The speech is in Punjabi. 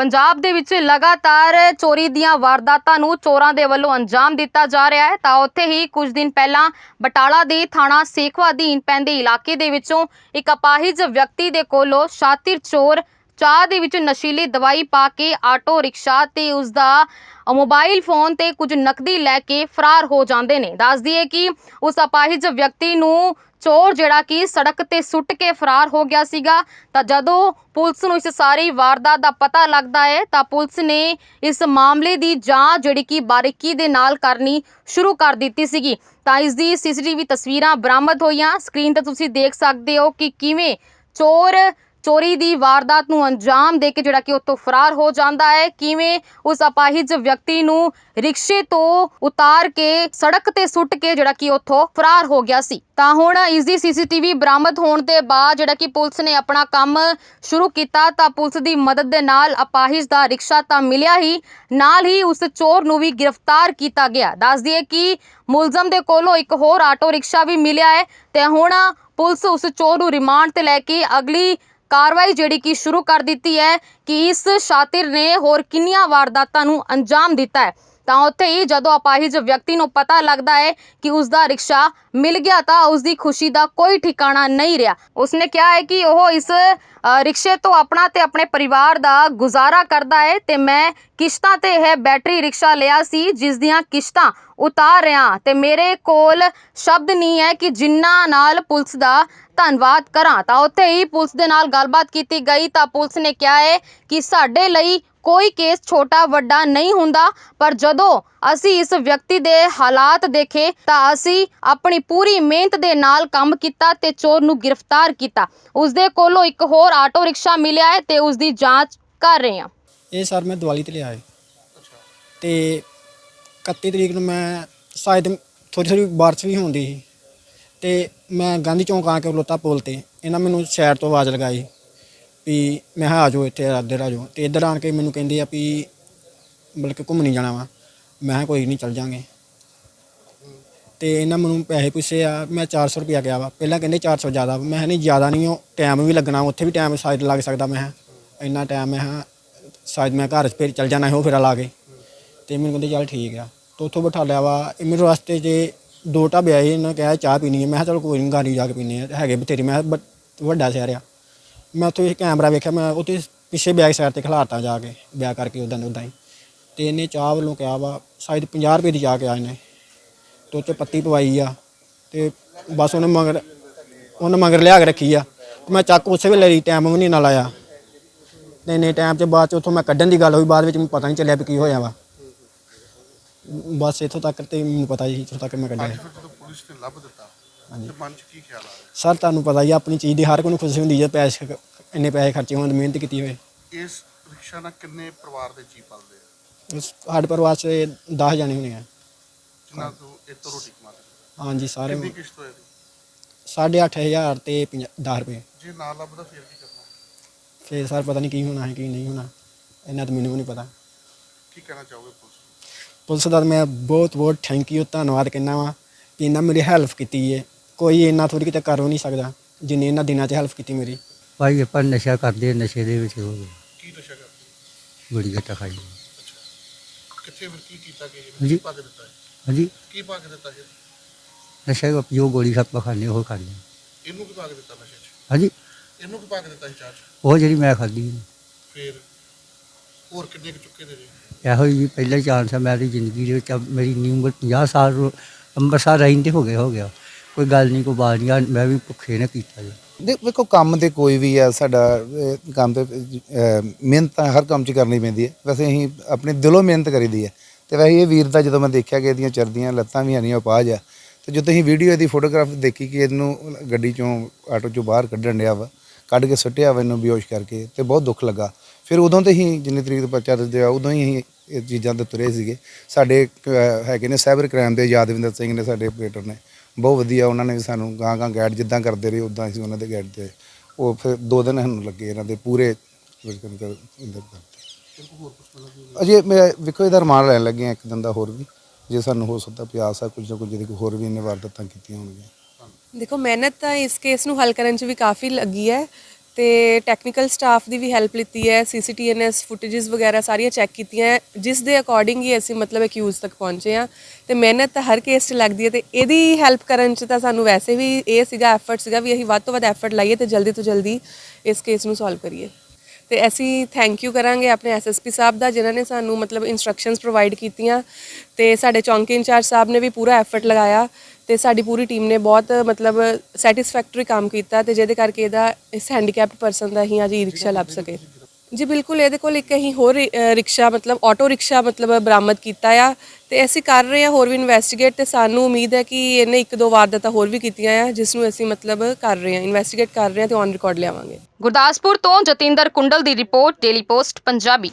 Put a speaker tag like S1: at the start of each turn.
S1: ਪੰਜਾਬ ਦੇ ਵਿੱਚ ਲਗਾਤਾਰ ਚੋਰੀ ਦੀਆਂ ਵਾਰਦਾਤਾਂ ਨੂੰ ਚੋਰਾਂ ਦੇ ਵੱਲੋਂ ਅੰਜਾਮ ਦਿੱਤਾ ਜਾ ਰਿਹਾ ਹੈ। ਤਾਂ ਉੱਥੇ ਹੀ ਕੁਝ ਦਿਨ ਪਹਿਲਾਂ ਬਟਾਲਾ ਦੇ ਥਾਣਾ ਸੇਖਵਾ ਅਧੀਨ ਪੈਂਦੇ ਇਲਾਕੇ ਦੇ ਵਿੱਚੋਂ ਇੱਕ ਅਪਾਹਿਜ ਵਿਅਕਤੀ ਦੇ ਕੋਲੋਂ ਸ਼ਾਤਿਰ ਚੋਰ ਚਾਹ ਦੇ ਵਿੱਚ ਨਸ਼ੀਲੀ ਦਵਾਈ ਪਾ ਕੇ ਆਟੋ ਰਿਕਸ਼ਾ ਤੇ ਉਸ ਦਾ ਮੋਬਾਈਲ ਫੋਨ ਤੇ ਕੁਝ ਨਕਦੀ ਲੈ ਕੇ ਫਰਾਰ ਹੋ ਜਾਂਦੇ ਨੇ। ਦੱਸ ਦਈਏ ਕਿ ਉਸ ਅਪਾਹਿਜ ਵਿਅਕਤੀ ਨੂੰ ਚੋਰ ਜਿਹੜਾ ਕਿ ਸੜਕ ਤੇ ਸੁੱਟ ਕੇ ਫਰਾਰ ਹੋ ਗਿਆ ਸੀਗਾ। ਤਾਂ ਜਦੋਂ ਪੁਲਿਸ ਨੂੰ ਇਸ ਸਾਰੀ ਵਾਰਦਾਤ ਦਾ ਪਤਾ ਲੱਗਦਾ ਹੈ, ਤਾਂ ਪੁਲਿਸ ਨੇ ਇਸ ਮਾਮਲੇ ਦੀ ਜਾਂਚ ਜਿਹੜੀ ਕਿ ਬਾਰੀਕੀ ਦੇ ਨਾਲ ਕਰਨੀ ਸ਼ੁਰੂ ਕਰ ਦਿੱਤੀ ਸੀਗੀ। ਤਾਂ ਇਸ ਦੀ ਸੀਸੀਟੀਵੀ ਤਸਵੀਰਾਂ ਬਰਾਮਦ ਹੋਈਆਂ। ਸਕਰੀਨ ਤੇ ਤੁਸੀਂ ਦੇਖ ਸਕਦੇ ਹੋ ਕਿ ਕਿਵੇਂ ਚੋਰ ਚੋਰੀ ਦੀ ਵਾਰਦਾਤ ਨੂੰ ਅੰਜਾਮ ਦੇ ਕੇ ਜਿਹੜਾ ਕਿ ਉੱਥੋਂ ਫਰਾਰ ਹੋ ਜਾਂਦਾ ਹੈ। ਕਿਵੇਂ ਉਸ ਅਪਾਹਿਜ ਵਿਅਕਤੀ ਨੂੰ ਰਿਕਸ਼ੇ ਤੋਂ ਉਤਾਰ ਕੇ, ਸੜਕ ਤੇ ਸੁੱਟ ਕੇ ਜਿਹੜਾ ਕਿ ਉੱਥੋਂ ਫਰਾਰ ਹੋ ਗਿਆ ਸੀ? ਤਾਂ ਹੁਣ ਇਸ ਦੀ ਸੀਸੀਟੀਵੀ ਬਰਾਮਦ ਹੋਣ ਦੇ ਬਾਅਦ ਜਿਹੜਾ ਕਿ ਪੁਲਿਸ ਨੇ ਆਪਣਾ ਕੰਮ ਸ਼ੁਰੂ ਕੀਤਾ, ਤਾਂ ਪੁਲਿਸ ਦੀ ਮਦਦ ਦੇ ਨਾਲ ਅਪਾਹਿਜ ਦਾ ਰਿਕਸ਼ਾ ਤਾਂ ਮਿਲਿਆ ਹੀ, ਨਾਲ ਹੀ ਉਸ ਚੋਰ ਨੂੰ ਵੀ ਗ੍ਰਿਫਤਾਰ ਕੀਤਾ ਗਿਆ। ਦੱਸ ਦਈਏ ਕਿ ਮੁਲਜ਼ਮ ਦੇ ਕੋਲੋਂ ਇੱਕ ਹੋਰ ਆਟੋ ਰਿਕਸ਼ਾ ਵੀ ਮਿਲਿਆ ਹੈ ਤੇ ਹੁਣ ਪੁਲਿਸ ਉਸ ਚੋਰ ਨੂੰ ਰਿਮਾਂਡ ਤੇ ਲੈ ਕੇ ਅਗਲੀ ਕਾਰਵਾਈ ਜਿਹੜੀ ਕਿ ਸ਼ੁਰੂ ਕਰ ਦਿੱਤੀ ਹੈ ਕਿ ਇਸ ਸ਼ਾਤਿਰ ਨੇ ਹੋਰ ਕਿੰਨੀਆਂ ਵਾਰਦਾਤਾਂ ਨੂੰ ਅੰਜਾਮ ਦਿੱਤਾ ਹੈ। ਤਾਂ ਉੱਥੇ ਹੀ ਜਦੋਂ ਅਪਾਹਿਜ ਵਿਅਕਤੀ ਨੂੰ ਪਤਾ ਲੱਗਦਾ ਹੈ ਕਿ ਉਸ ਦਾ ਰਿਕਸ਼ਾ ਮਿਲ ਗਿਆ ਤਾਂ ਉਸ ਦੀ ਖੁਸ਼ੀ ਦਾ ਕੋਈ ਠਿਕਾਣਾ ਨਹੀਂ ਰਿਹਾ। ਉਸਨੇ ਕਿਹਾ ਹੈ ਕਿ ਉਹ ਇਸ ਰਿਕਸ਼ੇ ਤੋਂ ਆਪਣਾ ਤੇ ਆਪਣੇ ਪਰਿਵਾਰ ਦਾ ਗੁਜ਼ਾਰਾ ਕਰਦਾ ਹੈ ਤੇ ਮੈਂ ਕਿਸ਼ਤਾਂ ਤੇ ਇਹ ਬੈਟਰੀ ਰਿਕਸ਼ਾ ਲਿਆ ਸੀ, ਜਿਸ ਦੀਆਂ ਕਿਸ਼ਤਾਂ ਉਤਾਰ ਰਿਹਾ। ਤੇ ਮੇਰੇ ਕੋਲ ਸ਼ਬਦ ਨਹੀਂ ਹੈ ਕਿ ਜਿੰਨਾ ਨਾਲ ਪੁਲਿਸ ਦਾ ਧੰਨਵਾਦ ਕਰਾਂ। ਤਾਂ ਉੱਥੇ ਹੀ ਪੁਲਿਸ ਦੇ ਨਾਲ ਗੱਲਬਾਤ ਕੀਤੀ ਗਈ ਤਾਂ ਪੁਲਿਸ ਨੇ ਕਿਹਾ ਹੈ ਕਿ ਸਾਡੇ ਲਈ ਕੋਈ ਕੇਸ ਛੋਟਾ ਵੱਡਾ ਨਹੀਂ ਹੁੰਦਾ, ਪਰ ਜਦੋਂ ਅਸੀਂ ਇਸ ਵਿਅਕਤੀ ਦੇ ਹਾਲਾਤ ਦੇਖੇ ਤਾਂ ਅਸੀਂ ਆਪਣੀ ਪੂਰੀ ਮਿਹਨਤ ਦੇ ਨਾਲ ਕੰਮ ਕੀਤਾ ਤੇ ਚੋਰ ਨੂੰ ਗ੍ਰਿਫਤਾਰ ਕੀਤਾ। ਉਸ ਦੇ ਕੋਲੋਂ ਇੱਕ ਹੋਰ ਆਟੋ ਰਿਕਸ਼ਾ ਮਿਲਿਆ ਹੈ ਤੇ ਉਸ ਦੀ ਜਾਂਚ ਕਰ ਰਹੇ ਹਾਂ।
S2: ਇਹ ਸਰ ਮੈਂ ਦੀਵਾਲੀ ਤੇ ਲਿਆ ਹੈ। ਤੇ 31 ਤਰੀਕ ਨੂੰ ਮੈਂ ਸ਼ਾਇਦ ਥੋੜੀ ਥੋੜੀ ਬਾਰਿਸ਼ ਵੀ ਹੁੰਦੀ ਸੀ ਤੇ ਮੈਂ ਗਾਂਧੀ ਚੌਂਕ ਆ ਕੇ ਖਲੋਤਾ ਪੁਲ ਤੇ ਇਹਨਾਂ ਮੈਨੂੰ ਸਾਈਡ ਤੋਂ ਆਵਾਜ਼ ਲਗਾਈ। ਵੀ ਮੈਂ ਕਿਹਾ ਆ ਜਾਓ ਇੱਥੇ, ਇੱਧਰ ਆ ਜਾਓ। ਤੇ ਇੱਧਰ ਆਣ ਕੇ ਮੈਨੂੰ ਕਹਿੰਦੇ ਆ ਵੀ ਬਲਕਿ ਘੁੰਮਣੀ ਜਾਣਾ ਵਾ। ਮੈਂ ਕਿਹਾ ਕੋਈ ਨਹੀਂ, ਚੱਲ ਜਾਂਗੇ। ਤੇ ਇਹਨਾਂ ਮੈਨੂੰ ਪੈਸੇ ਪੁੱਛੇ ਆ, ਮੈਂ 400 ਰੁਪਇਆ ਗਿਆ ਵਾ। ਪਹਿਲਾਂ ਕਹਿੰਦੇ 400 ਜ਼ਿਆਦਾ ਵਾ। ਮੈਂ ਕਿਹਾ ਨਹੀਂ, ਜ਼ਿਆਦਾ ਨਹੀਂ, ਉਹ ਟਾਈਮ ਵੀ ਲੱਗਣਾ, ਉੱਥੇ ਵੀ ਟਾਈਮ ਸ਼ਾਇਦ ਲੱਗ ਸਕਦਾ ਮੈਂ ਕਿਹਾ। ਇੰਨਾ ਟਾਈਮ ਮੈਂ ਕਿਹਾ, ਸ਼ਾਇਦ ਮੈਂ ਘਰ ਫਿਰ ਚੱਲ ਜਾਣਾ ਸੀ, ਉਹ ਫੇਰਾ ਲਾ ਕੇ। ਤੇ ਮੈਨੂੰ ਕਹਿੰਦੇ ਚੱਲ ਠੀਕ ਆ। ਤੇ ਉੱਥੋਂ ਬਿਠਾ ਲਿਆ ਵਾ। ਇਹ ਮੇਰੇ ਰਸਤੇ 'ਚ ਦੋ ਢਾਬੇ ਆਏ, ਇਹਨਾਂ ਨੇ ਕਿਹਾ ਚਾਹ ਪੀਣੀ ਹੈ ਮੈਂ ਕਿਹਾ ਚਲ ਕੋਈ ਨਹੀਂ ਗਾੜੀ ਜਾ ਕੇ ਪੀਨੇ ਆ। ਹੈਗੇ ਬਥੇਰੇ, ਮੈਂ ਕਿਹਾ ਬ- ਵੱਡਾ ਸ਼ਹਿਰ ਆ। ਮੈਂ ਉੱਥੇ ਇਹ ਕੈਮਰਾ ਵੇਖਿਆ, ਮੈਂ ਉੱਥੇ ਪਿੱਛੇ ਬੈਕ ਸਾਈਡ ਤੇ ਖਿਲਾਰਤਾ ਜਾ ਕੇ ਵਿਆਹ ਕਰਕੇ ਉਦਾਂ ਉਦਾਂ ਹੀ। ਤੇ ਇਹਨੇ ਚਾਹ ਵੱਲੋਂ ਕਿਹਾ ਵਾ, ਸ਼ਾਇਦ 50 ਰੁਪਏ ਦੀ ਚਾਹ ਕਿਹਾ ਇਹਨੇ। ਤੇ ਉੱਤੇ ਪੱਤੀ ਪਵਾਈ ਆ, ਤੇ ਬਸ ਉਹਨੇ ਮਗਰ ਉਹਨੇ ਮਗਰ ਲਿਆ ਕੇ ਰੱਖੀ ਆ। ਤੇ ਮੈਂ ਚੱਕ ਉਸੇ ਵੇਲੇ ਲਈ ਟਾਈਮ ਵੀ ਨਹੀਂ ਨਾਲ ਆਇਆ। ਤੇ ਇੰਨੇ ਟਾਈਮ ਤੇ ਬਾਅਦ ਚ ਉੱਥੋਂ ਮੈਂ ਕੱਢਣ ਦੀ ਗੱਲ ਹੋਈ, ਬਾਅਦ ਵਿੱਚ ਮੈਨੂੰ ਪਤਾ ਨਹੀਂ ਚੱਲਿਆ ਵੀ ਕੀ ਹੋਇਆ ਵਾ। ਬਸ ਇੱਥੋਂ ਤੱਕ ਤੇ ਮੈਨੂੰ ਪਤਾ ਜੀ ਇੱਥੋਂ ਤੱਕ ਮੈਂ ਕੱਢਿਆ।
S3: ਅੱਜ ਫਿਰ ਜਦੋਂ ਪੁਲਿਸ ਨੇ ਲੱਭ ਦਿੱਤਾ। ਤੇ ਮਨ 'ਚ ਕੀ ਖਿਆਲ ਆ ਰਿਹਾ?
S2: ਸਰ ਤੁਹਾਨੂੰ ਪਤਾ ਹੀ ਆ, ਆਪਣੀ ਚੀਜ਼ ਦੀ ਹਰ ਕੋਈ ਨੂੰ ਖੁਸ਼ੀ ਹੁੰਦੀ ਹੈ ਪੈਸੇ ਇੰਨੇ ਪੈਸੇ ਖਰਚੇ ਹੋਣ ਮਿਹਨਤ ਕੀਤੀ ਹੋਏ।
S3: ਇਸ ਰਿਕਸ਼ਾ ਨਾਲ ਕਿੰਨੇ ਪਰਿਵਾਰ ਦੇ ਜੀ ਪਲਦੇ ਆ?
S2: ਉਸ ਸਾਡੇ ਪਰਿਵਾਰ 'ਚ 10 ਜਾਣੇ ਹੋਣੇ ਆ।
S3: ਜਿਨ੍ਹਾਂ ਤੋਂ ਇਹ ਤੋਂ ਰੋਟੀ ਕਮਾਉਂਦੇ ਨੇ?
S2: ਹਾਂਜੀ ਸਾਰੇ
S3: ਕਿੰਨੀ ਕਿਸ਼ਤ ਹੋਏ?
S2: ਸਾਢੇ ਅੱਠ ਹਜ਼ਾਰ ਤੇ 10 ਰੁਪਏ।
S3: ਜੇ ਨਾ ਲੱਭਦਾ ਫਿਰ ਕੀ ਕਰਨਾ?
S2: ਫੇਰ ਸਰ ਪਤਾ ਨਹੀਂ ਕੀ ਹੋਣਾ ਹੈ ਕੀ ਨਹੀਂ ਹੋਣਾ। ਇਹਨਾਂ ਤਾਂ ਮੈਨੂੰ ਵੀ ਨਹੀਂ ਪਤਾ।
S3: ਕੀ ਕਹਿਣਾ ਚਾਹੋਗੇ ਪੁਲਿਸ ਨੂੰ?
S2: ਪੁਲਿਸ ਦਾ ਮੈਂ ਬਹੁਤ ਬਹੁਤ ਥੈਂਕ ਯੂ ਧੰਨਵਾਦ ਕਹਿੰਦਾ ਵਾਂ ਕਿ ਇਹਨਾਂ ਮੇਰੀ ਹੈਲਪ ਕੀਤੀ ਹੈ ਕੋਈ ਇੰਨਾ ਥੋੜੀ ਕਿਤੇ ਕਰ ਨਹੀਂ ਸਕਦਾ ਜਿੰਨੀ ਇਹਨਾਂ ਦਿਨਾਂ 'ਚ ਹੈਲਪ ਕੀਤੀ ਮੇਰੀ।
S4: ਭਾਈ ਆਪਾਂ ਨਸ਼ਾ ਕਰਦੇ ਨਸ਼ੇ ਦੇ ਵਿੱਚ ਹੋ ਗਏ।
S3: ਕੀ ਨਸ਼ਾ ਕਰਦੇ?
S4: ਬੜੀ ਘਟਾ ਖਾਈ।
S3: ਕਿੱਥੇ ਫਿਰ ਕੀ ਕੀਤਾ ਕਿ
S4: ਜੀ।
S3: ਪਾ ਕੇ ਦਿੱਤਾ ਹੈ
S4: ਹਾਂਜੀ।
S3: ਕੀ ਪਾ ਕੇ ਦਿੱਤਾ ਜੀ
S4: ਨਸ਼ਾ ਜੋ ਗੋਲੀ ਸੱਪ ਖਾਂਦੇ ਉਹ ਖਾਂਦੇ।
S3: ਇਹਨੂੰ ਕੀ ਪਾ ਕੇ ਦਿੱਤਾ ਨਸ਼ੇ 'ਚ?
S4: ਹਾਂਜੀ।
S3: ਇਹਨੂੰ ਕੀ ਪਾ ਕੇ ਦਿੱਤਾ ਸੀ ਚਾਹ 'ਚ?
S4: ਉਹ ਜਿਹੜੀ ਮੈਂ ਖਾਧੀ
S3: ਫਿਰ ਹੋਰ ਕਿੰਨੇ ਕੁ ਚੁੱਕੇ ਦੇ ਜੀ?
S4: ਇਹੋ ਹੀ ਪਹਿਲਾ ਚਾਂਸ ਹੈ ਮੇਰੀ ਜ਼ਿੰਦਗੀ ਦੇ ਵਿੱਚ ਅਬ ਮੇਰੀ ਨੀ ਉਮਰ 50 ਸਾਲ ਰੋ- ਅੰਮ੍ਰਿਤਸਰ ਰਹਿੰਦੇ ਹੋ ਗਏ ਹੋ ਗਿਆ। ਕੋਈ ਗੱਲ ਨਹੀਂ ਕੋਈ ਬਾਤ ਨਹੀਂ ਮੈਂ ਵੀ ਭੁੱਖੇ ਨੇ ਕੀਤਾ ਜੀ।
S5: ਦੇਖ ਵੇਖੋ ਕੰਮ ਤੇ ਕੋਈ ਵੀ ਆ ਸਾਡਾ ਅਹ, ਕੰਮ ਤੇ ਅਹ, ਮਿਹਨਤ ਤਾਂ ਹਰ ਕੰਮ 'ਚ ਕਰਨੀ ਪੈਂਦੀ ਹੈ। ਵੈਸੇ ਅਸੀਂ ਆਪਣੇ ਦਿਲੋਂ ਮਿਹਨਤ ਕਰੀਦੀ ਹੈ। ਤੇ ਵੈਸੇ ਇਹ ਵੀਰ ਦਾ ਜਦੋਂ ਮੈਂ ਦੇਖਿਆ ਕਿ ਇਹਦੀਆਂ ਚਰਦੀਆਂ ਲੱਤਾਂ ਵੀ ਹਨੀਆਂ ਉਪਾਜ਼ ਆ ਤੇ ਜਦੋਂ ਅਸੀਂ ਵੀਡੀਓ ਇਹਦੀ ਫੋਟੋਗ੍ਰਾਫ ਦੇਖੀ ਕਿ ਇਹਨੂੰ ਗੱਡੀ ਚੋਂ ਆਟੋ ਚੋਂ ਬਾਹਰ ਕੱਢਣ ਡਿਆ ਵਾ ਕੱਢ ਕੇ ਸੁੱਟਿਆ ਵਾ ਇਹਨੂੰ ਬੇਹੋਸ਼ ਕਰਕੇ ਤੇ ਬਹੁਤ ਦੁੱਖ ਲੱਗਾ। ਫਿਰ ਉਦੋਂ ਤੇ ਹੀ ਜਿੰਨੀ ਤਰੀਕ ਤੋਂ ਪਰਚਾ ਦਿੱਤੇ ਆ ਉਦੋਂ ਹੀ ਅਸੀਂ ਇਹ ਚੀਜ਼ਾਂ ਤੇ ਤੁਰੇ ਸੀਗੇ। ਸਾਡੇ ਅਹ, ਹੈਗੇ ਨੇ ਸਾਈਬਰ ਕ੍ਰਾਈਮ ਦੇ ਯਾਦਵਿੰਦਰ ਸਿੰਘ ਨੇ ਸਾਡੇ ਆਪਰੇਟਰ ਨੇ। ਬਹੁਤ ਵਧੀਆ ਉਹਨਾਂ ਨੇ ਸਾਨੂੰ ਗਾਂ ਗਾਂ ਗਾਈਡ ਜਿੱਦਾਂ ਕਰਦੇ ਰਹੇ ਉਦਾਂ ਅਸੀਂ ਉਹਨਾਂ ਦੇ ਗਾਈਡ ਤੇ ਉਹ ਫਿਰ ਦੋ ਦਿਨ ਸਾਨੂੰ ਲੱਗੇ ਇਹਨਾਂ ਦੇ ਪੂਰੇ ਅੰਦਰ ਅਜੇ ਮੈਂ ਵੇਖੋ ਇਹਦਾ ਰਮਾਨ ਲੈਣ ਲੱਗੇ ਆ ਇੱਕ ਦਿਨ ਦਾ ਹੋਰ ਵੀ। ਜੇ ਸਾਨੂੰ ਹੋ ਸਕਦਾ ਪਿਆਸ ਆ ਕੁਝ ਨਾ ਕੁਝ, ਇਹਦੇ ਹੋਰ ਵੀ ਇਹਨੇ ਵਾਰਦਾਤਾਂ ਕੀਤੀਆਂ ਹੋਣਗੀਆਂ।
S6: ਦੇਖੋ, ਮਿਹਨਤ ਤਾਂ ਇਸ ਕੇਸ ਨੂੰ ਹੱਲ ਕਰਨ 'ਚ ਵੀ ਕਾਫੀ ਲੱਗੀ ਹੈ। ਤੇ ਟੈਕਨੀਕਲ ਸਟਾਫ ਦੀ ਵੀ ਹੈਲਪ ਲਿੱਤੀ ਹੈ ਸੀਸੀਟੀਐਨਐਸ ਫੁਟੇजेस ਵਗੈਰਾ ਸਾਰੀਆਂ ਚੈੱਕ ਕੀਤੀਆਂ ਹੈ, ਜਿਸ ਦੇ ਅਕੋਰਡਿੰਗ ਹੀ ਅਸੀਂ ਮਤਲਬ ਅਕਿਊਜ਼ ਤੱਕ ਪਹੁੰਚੇ ਆ ਤੇ ਮਿਹਨਤ ਤਾਂ ਹਰ ਕੇਸ 'ਚ ਲੱਗਦੀ ਹੈ ਤੇ ਇਹਦੀ ਹੈਲਪ ਕਰਨ 'ਚ ਤਾਂ ਸਾਨੂੰ ਵੈਸੇ ਵੀ ਇਹ ਸੀਗਾ ਐਫਰਟ ਸੀਗਾ ਵੀ ਅਸੀਂ ਵੱਧ ਤੋਂ ਵੱਧ ਐਫਰਟ ਲਾਈਏ ਤੇ ਜਲਦੀ ਤੋਂ ਜਲਦੀ ਇਸ ਕੇਸ ਨੂੰ ਸੋਲਵ ਕਰੀਏ। ਤੇ ਅਸੀਂ ਥੈਂਕ ਯੂ ਕਰਾਂਗੇ ਆਪਣੇ ਐਸਐਸਪੀ ਸਾਹਿਬ ਦਾ ਜਿਨ੍ਹਾਂ ਨੇ ਸਾਨੂੰ ਮਤਲਬ ਇਨਸਟਰਕਸ਼ਨਸ ਪ੍ਰੋਵਾਈਡ ਕੀਤੀਆਂ ਤੇ ਸਾਡੇ ਚੌਂਕੀ ਇੰਚਾਰਜ ਸਾਹਿਬ ਨੇ ਵੀ ਪੂਰਾ ਐਫਰਟ ਲਗਾਇਆ ਤੇ ਸਾਡੀ ਪੂਰੀ ਟੀਮ ਨੇ ਬਹੁਤ, ਮਤਲਬ ਸੈਟੀਸਫੈਕਟਰੀ ਕੰਮ ਕੀਤਾ ਤੇ ਜਿਹਦੇ ਕਰਕੇ ਇਹਦਾ ਇਸ ਹੈਂਡੀਕੈਪਡ ਪਰਸਨ ਦਾ ਹੀ ਅੱਜ ਈ ਰਿਕਸ਼ਾ ਲੱਭ ਸਕੇ। ਜੀ, ਬਿਲਕੁਲ, ਇਹਦੇ ਕੋਲ ਇੱਕ ਅਸੀਂ ਹੋਰ ਰਿਕਸ਼ਾ, ਮਤਲਬ ਆਟੋ ਰਿਕਸ਼ਾ, ਮਤਲਬ ਬਰਾਮਦ ਕੀਤਾ ਆ ਤੇ ਅਸੀਂ ਕਰ ਰਹੇ ਹਾਂ ਹੋਰ ਵੀ ਇਨਵੈਸਟੀਗੇਟ ਤੇ ਸਾਨੂੰ ਉਮੀਦ ਹੈ ਕਿ ਇਹਨੇ ਇੱਕ ਦੋ ਵਾਰਦਾਤਾਂ ਹੋਰ ਵੀ ਕੀਤੀਆਂ ਆ, ਜਿਸ ਨੂੰ ਅਸੀਂ, ਮਤਲਬ, ਕਰ ਰਹੇ ਹਾਂ ਇਨਵੈਸਟੀਗੇਟ ਕਰ ਰਹੇ ਹਾਂ ਤੇ ਔਨ ਰਿਕਾਰਡ ਲਿਆਵਾਂਗੇ।
S1: ਗੁਰਦਾਸਪੁਰ ਤੋਂ ਜਤਿੰਦਰ ਕੁੰਡਲ ਦੀ ਰਿਪੋਰਟ ਡੇਲੀ ਪੋਸਟ ਪੰਜਾਬੀ।